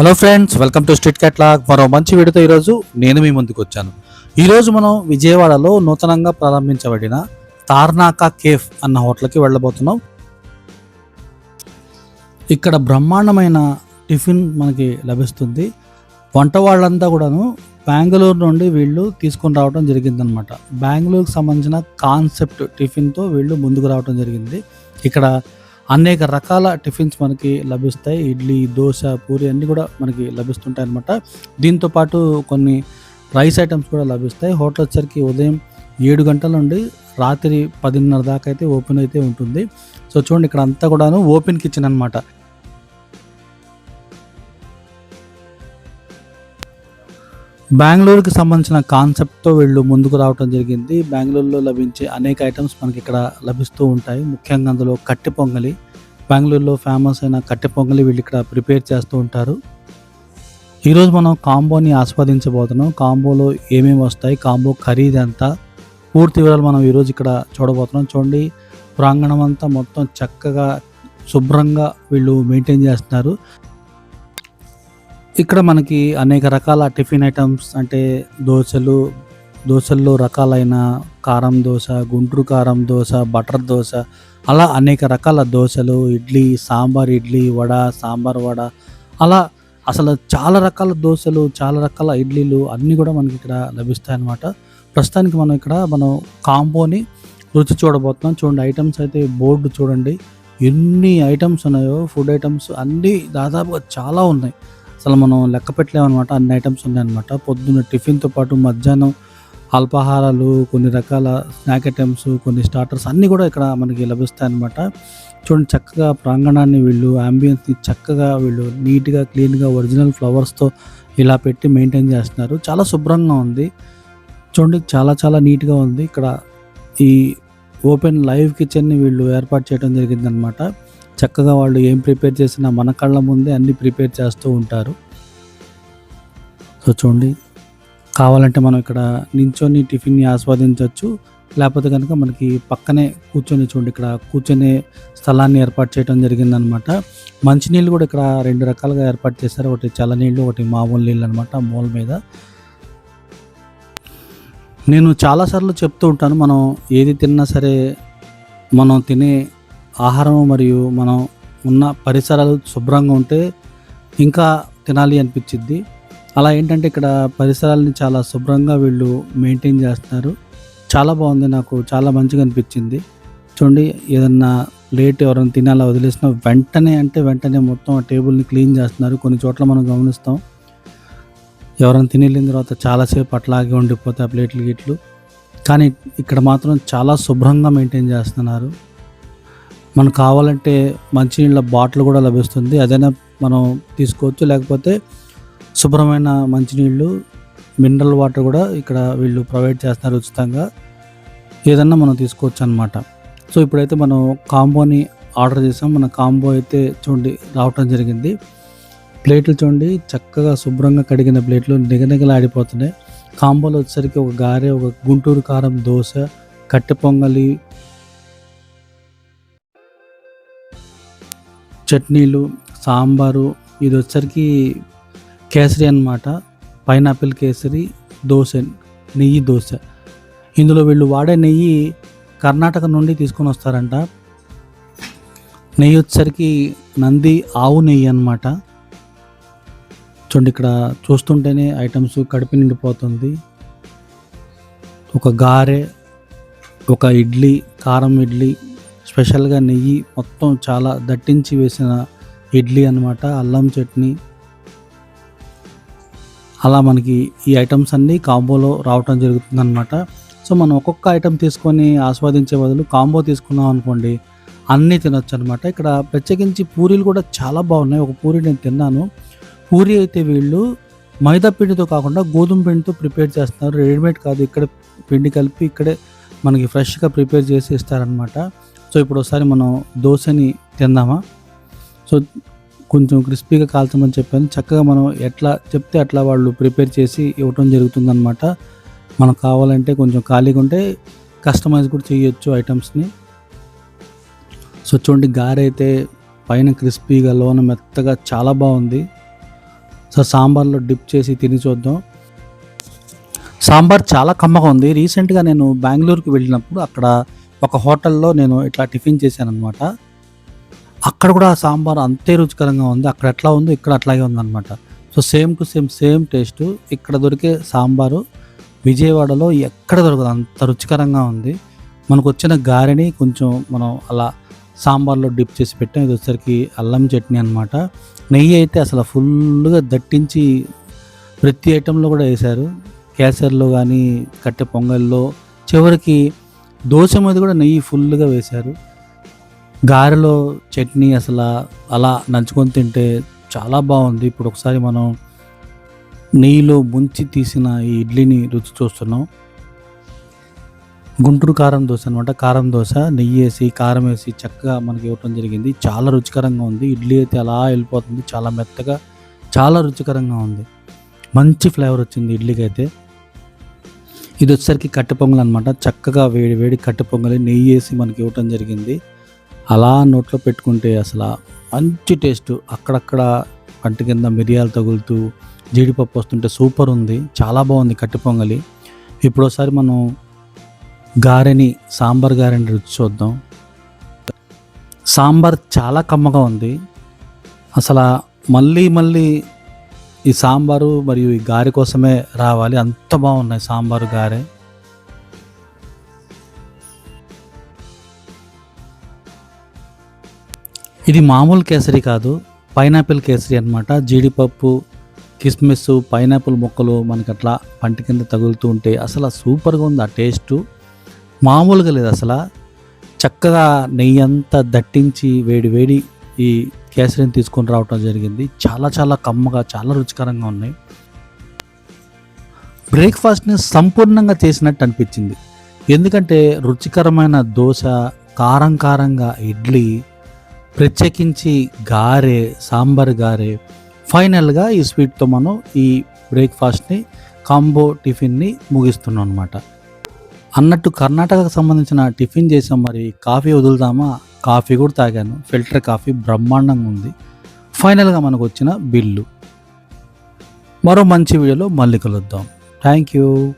Hello friends welcome to street catalogue మరో మంచి వీడియోతో ఈరోజు నేను మీ ముందుకు వచ్చాను. ఈరోజు మనం విజయవాడలో నూతనంగా ప్రారంభించబడిన తార్నాకా కేఫ్ అన్న హోటల్కి వెళ్ళబోతున్నాం. ఇక్కడ బ్రహ్మాండమైన టిఫిన్ మనకి లభిస్తుంది. వంట వాళ్ళంతా కూడాను బెంగళూరు నుండి వీళ్ళు తీసుకొని రావడం జరిగిందనమాట బెంగళూరుకి సంబంధించిన కాన్సెప్ట్ టిఫిన్తో వీళ్ళు ముందుకు రావడం జరిగింది. ఇక్కడ అనేక రకాల టిఫిన్స్ మనకి లభిస్తాయి. ఇడ్లీ దోశ పూరి అన్నీ కూడా మనకి లభిస్తుంటాయి అనమాట దీంతో పాటు కొన్ని రైస్ ఐటమ్స్ కూడా లభిస్తాయి. హోటల్ వచ్చరికి ఉదయం ఏడు గంటల నుండి రాత్రి పదిన్నర దాకా అయితే ఓపెన్ అయితే ఉంటుంది. సో చూడండి ఇక్కడ అంతా కూడాను ఓపెన్ కిచెన్ అనమాట బెంగళూరుకి సంబంధించిన కాన్సెప్ట్తో వీళ్ళు ముందుకు రావడం జరిగింది. బెంగళూరులో లభించే అనేక ఐటమ్స్ మనకి ఇక్కడ లభిస్తూ ఉంటాయి. ముఖ్యంగా అందులో కట్టె పొంగలి బెంగళూరులో ఫేమస్ అయిన కట్టె పొంగలి వీళ్ళు ఇక్కడ ప్రిపేర్ చేస్తూ ఉంటారు. ఈరోజు మనం కాంబోని ఆస్వాదించబోతున్నాం. కాంబోలో ఏమేమి వస్తాయి కాంబో ఖరీదు ఎంత పూర్తి వివరాలు మనం ఈరోజు ఇక్కడ చూడబోతున్నాం. చూడండి ప్రాంగణం అంతా మొత్తం చక్కగా శుభ్రంగా వీళ్ళు మెయింటైన్ చేస్తున్నారు. ఇక్కడ మనకి అనేక రకాల టిఫిన్ ఐటమ్స్ అంటే దోశలు దోశల్లో రకాలైన కారం దోశ గుంటూరు కారం దోశ బటర్ దోశ అలా అనేక రకాల దోశలు ఇడ్లీ సాంబార్ ఇడ్లీ వడ సాంబార్ వడ అలా అసలు చాలా రకాల దోశలు చాలా రకాల ఇడ్లీలు అన్నీ కూడా మనకి ఇక్కడ లభిస్తాయి అన్నమాట ప్రస్తుతానికి మనం ఇక్కడ మనం కాంబోని రుచి చూడబోతున్నాం. చూడండి ఐటమ్స్ అయితే బోర్డు చూడండి. ఎన్ని ఐటమ్స్ ఉన్నాయో ఫుడ్ ఐటమ్స్ అన్నీ దాదాపుగా చాలా ఉన్నాయి. అసలు మనం లెక్క పెట్టలేమన్నమాట అన్ని ఐటమ్స్ ఉన్నాయన్నమాట పొద్దున్న టిఫిన్తో పాటు మధ్యాహ్నం అల్పాహారాలు కొన్ని రకాల స్నాక్ ఐటమ్స్ కొన్ని స్టార్టర్స్ అన్నీ కూడా ఇక్కడ మనకి లభిస్తాయన్నమాట చూడండి చక్కగా ప్రాంగణాన్ని వీళ్ళు అంబియన్స్ని చక్కగా వీళ్ళు నీట్గా క్లీన్గా ఒరిజినల్ ఫ్లవర్స్తో ఇలా పెట్టి మెయింటైన్ చేస్తున్నారు. చాలా శుభ్రంగా ఉంది. చూడండి చాలా చాలా నీట్గా ఉంది. ఇక్కడ ఈ ఓపెన్ లైవ్ కిచెన్ని వీళ్ళు ఏర్పాటు చేయడం జరిగిందనమాట చక్కగా వాళ్ళు ఏం ప్రిపేర్ చేసినా మన కళ్ళ ముందే అన్ని ప్రిపేర్ చేస్తూ ఉంటారు. సో చూడండి కావాలంటే మనం ఇక్కడ నించొని టిఫిన్ని ఆస్వాదించవచ్చు లేకపోతే కనుక మనకి పక్కనే కూర్చొని చూడండి ఇక్కడ కూర్చొనే స్థలాన్ని ఏర్పాటు చేయడం జరిగిందనమాట. మంచినీళ్ళు కూడా ఇక్కడ రెండు రకాలుగా ఏర్పాటు చేశారు. ఒకటి చల్లనీళ్ళు ఒకటి మామూలు నీళ్ళు అనమాట మూల మీద. నేను చాలాసార్లు చెప్తూ ఉంటాను మనం ఏది తిన్నా సరే మనం తినే ఆహారం మరియు మనం ఉన్న పరిసరాలు శుభ్రంగా ఉంటే ఇంకా తినాలి అనిపించింది అలా ఏంటంటే ఇక్కడ పరిసరాలని చాలా శుభ్రంగా వీళ్ళు మెయింటైన్ చేస్తున్నారు. చాలా బాగుంది నాకు చాలా మంచిగా అనిపించింది. చూడండి ఏదన్నా లేట్ ఎవరైనా తినాలా వదిలేసిన వెంటనే అంటే వెంటనే మొత్తం ఆ టేబుల్ని క్లీన్ చేస్తున్నారు. కొన్ని చోట్ల మనం గమనిస్తాం. ఎవరైనా తిని వెళ్ళిన తర్వాత చాలాసేపు అట్లాగే ఉండిపోతాయి ఆ ప్లేట్లు గిట్లు. కానీ ఇక్కడ మాత్రం చాలా శుభ్రంగా మెయింటైన్ చేస్తున్నారు. మనకు కావాలంటే మంచినీళ్ళ బాటిల్ కూడా లభిస్తుంది. అదైనా మనం తీసుకోవచ్చు. లేకపోతే శుభ్రమైన మంచినీళ్ళు మినరల్ వాటర్ కూడా ఇక్కడ వీళ్ళు ప్రొవైడ్ చేస్తున్నారు ఉచితంగా. ఏదన్నా మనం తీసుకోవచ్చు అనమాట సో ఇప్పుడైతే మనం కాంబోని ఆర్డర్ చేసాం. మన కాంబో అయితే చూడండి రావటం జరిగింది. ప్లేట్లు చూడండి చక్కగా శుభ్రంగా కడిగిన ప్లేట్లు నిగనిగలాడిపోతున్నాయి. కాంబోలో వచ్చేసరికి ఒక గారె ఒక గుంటూరు కారం దోశ కట్టె పొంగలి చట్నీలు సాంబారు ఇది వచ్చరికి కేసరి అనమాట పైనాపిల్ కేసరి దోశ నెయ్యి దోశ. ఇందులో వీళ్ళు వాడే నెయ్యి కర్ణాటక నుండి తీసుకొని వస్తారంట. నెయ్యి వచ్చేసరికి నంది ఆవు నెయ్యి అనమాట చూడండి ఇక్కడ చూస్తుంటేనే ఐటమ్స్ కడుపు నిండిపోతుంది. ఒక గారె ఒక ఇడ్లీ కారం ఇడ్లీ స్పెషల్గా నెయ్యి మొత్తం చాలా దట్టించి వేసిన ఇడ్లీ అనమాట అల్లం చట్నీ. అలా మనకి ఈ ఐటమ్స్ అన్నీ కాంబోలో రావటం జరుగుతుంది అనమాట సో మనం ఒక్కొక్క ఐటెం తీసుకొని ఆస్వాదించే బదులు కాంబో తీసుకున్నాం అనుకోండి అన్నీ తినొచ్చు అనమాట ఇక్కడ ప్రత్యేకించి పూరీలు కూడా చాలా బాగున్నాయి. ఒక పూరి నేను తిన్నాను. పూరి అయితే వీళ్ళు మైదా పిండితో కాకుండా గోధుమ పిండితో ప్రిపేర్ చేస్తున్నారు. రెడీమేడ్ కాదు ఇక్కడ పిండి కలిపి ఇక్కడే మనకి ఫ్రెష్గా ప్రిపేర్ చేసి ఇస్తారనమాట సో ఇప్పుడు ఒకసారి మనం దోశని తిందామా? సో కొంచెం క్రిస్పీగా కాల్చమని చెప్పాను. చక్కగా మనం ఎట్లా చెప్తే అట్లా వాళ్ళు ప్రిపేర్ చేసి ఇవ్వటం జరుగుతుందన్నమాట. మనకు కావాలంటే కొంచెం ఖాళీగా ఉంటే కస్టమైజ్ కూడా చేయొచ్చు ఐటమ్స్ని. సో చూడండి గారైతే పైన క్రిస్పీగా లోన మెత్తగా చాలా బాగుంది. సో సాంబార్లో డిప్ చేసి తిని చూద్దాం. సాంబార్ చాలా కమ్మగా ఉంది. రీసెంట్గా నేను బెంగళూరుకి వెళ్ళినప్పుడు అక్కడ ఒక హోటల్లో నేను ఇట్లా టిఫిన్ చేశాను అనమాట అక్కడ కూడా సాంబార్ అంతే రుచికరంగా ఉంది. అక్కడ ఎట్లా ఉందో ఇక్కడ అట్లాగే ఉందన్నమాట. So same to same same taste. ఇక్కడ దొరికే సాంబారు విజయవాడలో ఎక్కడ దొరకదు. అంత రుచికరంగా ఉంది. మనకు వచ్చిన గారెని కొంచెం మనం అలా సాంబార్లో డిప్ చేసి పెట్టాం. ఇది వచ్చేసరికి అల్లం చట్నీ అనమాట నెయ్యి అయితే అసలు ఫుల్గా దట్టించి ప్రతి ఐటెంలో కూడా వేశారు. కేసర్లో కానీ కట్టె పొంగల్లో చివరికి దోశ మీద కూడా నెయ్యి ఫుల్గా వేశారు. గారెలో చట్నీ అసలు అలా నంచుకొని తింటే చాలా బాగుంది. ఇప్పుడు ఒకసారి మనం నెయ్యిలో ముంచి తీసిన ఈ ఇడ్లీని రుచి చూస్తున్నాం. గుంటూరు కారం దోశ అనమాట కారం దోశ నెయ్యి వేసి కారం వేసి చక్కగా మనకి ఇవ్వటం జరిగింది. చాలా రుచికరంగా ఉంది. ఇడ్లీ అయితే అలా వెళ్ళిపోతుంది. చాలా మెత్తగా చాలా రుచికరంగా ఉంది. మంచి ఫ్లేవర్ వచ్చింది ఇడ్లీకి అయితే ఇది వచ్చేసరికి కట్టె పొంగల్ అనమాట చక్కగా వేడి వేడి కట్టె పొంగలి నెయ్యి వేసి మనకి ఇవ్వటం జరిగింది. అలా నోట్లో పెట్టుకుంటే అసలు మంచి టేస్ట్. అక్కడక్కడ పంట కింద మిరియాలు తగులుతూ జీడిపప్పు వస్తుంటే సూపర్ ఉంది. చాలా బాగుంది కట్టె పొంగలి. ఇప్పుడోసారి మనం గారెని సాంబార్ గారెని రుచి చూద్దాం. సాంబార్ చాలా కమ్మగా ఉంది. అసలు మళ్ళీ మళ్ళీ ఈ సాంబారు మరియు ఈ గారె కోసమే రావాలి. అంత బాగున్నాయి సాంబారు గారె. ఇది మామూలు కేసరి కాదు పైనాపిల్ కేసరి అనమాట జీడిపప్పు కిస్మిస్ పైనాపిల్ ముక్కలు మనకి అట్లా పంట కింద తగులుతూ ఉంటే అసలు సూపర్గా ఉంది ఆ టేస్టు. మామూలుగా లేదు అసలు. చక్కగా నెయ్యి అంతా దట్టించి వేడి వేడి ఈ కేసరిని తీసుకొని రావటం జరిగింది. చాలా చాలా కమ్మగా చాలా రుచికరంగా ఉన్నాయి. బ్రేక్ఫాస్ట్ని సంపూర్ణంగా చేసినట్టు అనిపించింది. ఎందుకంటే రుచికరమైన దోశ కారం కారంగా ఇడ్లీ ప్రత్యేకించి గారె సాంబార్ గారె ఫైనల్గా ఈ స్వీట్తో మనం ఈ బ్రేక్ఫాస్ట్ని కాంబో టిఫిన్ని ముగిస్తున్నాం అనమాట అన్నట్టు కర్ణాటకకు సంబంధించిన టిఫిన్ చేసాం మరి కాఫీ వదులుదామా? కాఫీ కూడా తాగాను. ఫిల్టర్ కాఫీ బ్రహ్మాండంగా ఉంది. ఫైనల్గా మనకు వచ్చిన బిల్లు. మరో మంచి వీడియోలో మళ్ళీ కలుద్దాం. Thank you